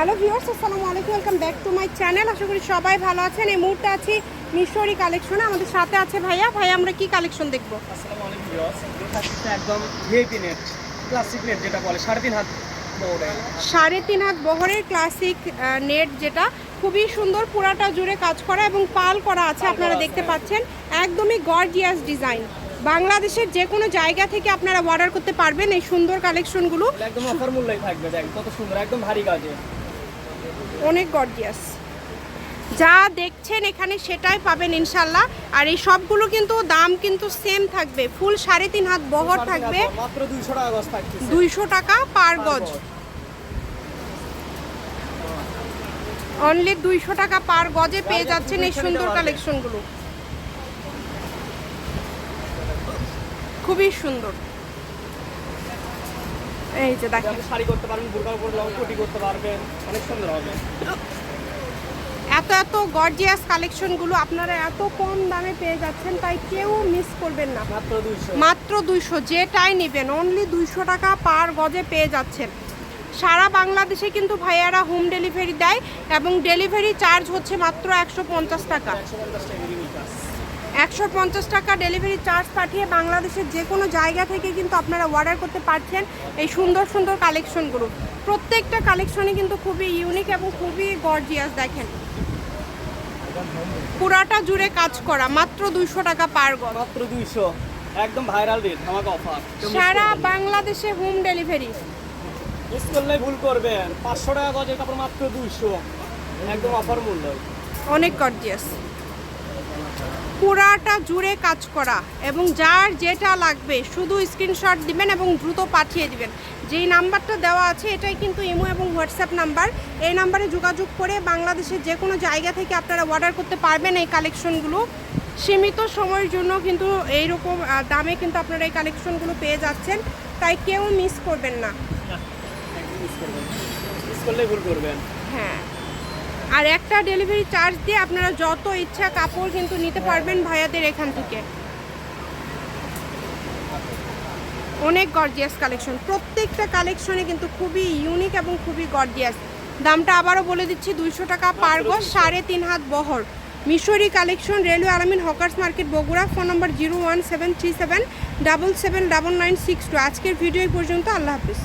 Hello viewers আসসালামু আলাইকুম welcome back to my channel. আশা করি সবাই ভালো আছেন। এই মুহূর্তে আছি মিশরি কালেকশনে। আমাদের সাথে আছে ভাইয়া। ভাইয়া আমরা কি কালেকশন দেখব? আসসালামু আলাইকুম ভিউয়ার্স। একদম ভিআইপি নেট ক্লাসিক নেট যেটা বলে সাড়ে তিন হাত সাড়ে তিন হাত বহরের ক্লাসিক নেট যেটা। খুবই সুন্দর পুরাটা জুড়ে কাজ করা এবং পাল করা আছে আপনারা দেখতে পাচ্ছেন। একদমই গর্জিয়াস ডিজাইন বাংলাদেশের যে কোনো জায়গা থেকে আপনারা অর্ডার করতে পারবেন এই সুন্দর কালেকশনগুলো। একদম অফার মূল্যই থাকবে দেখ কত সুন্দর একদম ভারী কাজে। অনেক গর্জিয়াস যা দেখছেন এখানে সেটাই পাবেন ইনশাল্লাহ। আর এই সবগুলো কিন্তু দাম কিন্তু সেম থাকবে। ফুল সাড়ে তিন হাত বহর থাকবে। দুইশো টাকা পার গজ। অনলি দুইশো টাকা পার গজে পেয়ে যাচ্ছেন এই সুন্দর কালেকশনগুলো খুবই সুন্দর। এই যে দেখেন। শাড়ি করতে পারবেন বুরকার উপর লং কোটি করতে পারবেন অনেক সুন্দর হবে। এত এত গর্জিয়াস কালেকশনগুলো আপনারা এত কম দামে পেয়ে যাচ্ছেন তাই কেউ মিস করবেন না। মাত্র দুইশো। মাত্র দুইশো যেটাই নেবেন অনলি দুইশো টাকা পার গজে পেয়ে যাচ্ছেন। সারা বাংলাদেশে কিন্তু ভাইয়ারা হোম ডেলিভারি দেয় এবং ডেলিভারি চার্জ হচ্ছে মাত্র একশো পঞ্চাশ টাকা। একশো পঞ্চাশ টাকা ডেলিভারি চার্জ পাঠিয়ে বাংলাদেশের যে কোনো জায়গা থেকে কিন্তু আপনারা অর্ডার করতে পারছেন এই সুন্দর সুন্দর কালেকশনগুলো প্রত্যেকটা কালেকশনই কিন্তু খুবই ইউনিক এবং খুবই গর্জিয়াস দেখেন। পুরাটা জুড়ে কাজ করা মাত্র দুইশো টাকা পার গজ। মাত্র দুইশো। একদম ভাইরাল রেট আমাকে অফার সারা বাংলাদেশে হোম ডেলিভারি মিস করলে ভুল করবেন। পাঁচশো টাকা গজের কাপড় মাত্র দুইশো। একদম অফার মূল্য। অনেক গর্জিয়াস পুরাটা জুড়ে কাজ করা এবং যার যেটা লাগবে শুধু স্ক্রিনশট দিবেন এবং দ্রুত পাঠিয়ে দিবেন। যেই নাম্বারটা দেওয়া আছে এটাই কিন্তু ইমো এবং হোয়াটসঅ্যাপ নাম্বার। এই নাম্বারে যোগাযোগ করে বাংলাদেশের যে কোনো জায়গা থেকে আপনারা অর্ডার করতে পারবেন এই কালেকশনগুলো সীমিত সময়ের জন্য কিন্তু এইরকম দামে কিন্তু আপনারা এই কালেকশনগুলো পেয়ে যাচ্ছেন। তাই কেউ মিস করবেন না। মিস করবেন মিস করলে ভুল করবেন। হ্যাঁ। আর একটা ডেলিভারি চার্জ দিয়ে আপনারা যত ইচ্ছা কাপড় কিন্তু নিতে পারবেন ভাইয়াদের এখান থেকে। অনেক গর্জিয়াস কালেকশন প্রত্যেকটা কালেকশনে কিন্তু খুবই ইউনিক এবং খুবই গর্জিয়াস দামটা আবারও বলে দিচ্ছি, দুইশো টাকা পার গজ, সাড়ে তিন হাত বহর। Mishri collection railway Alamin, hawkers market, Bogura. Phone number zero one seven three seven, double seven, double nine six two. আজকের ভিডিও পর্যন্ত, আল্লাহ হাফিজ।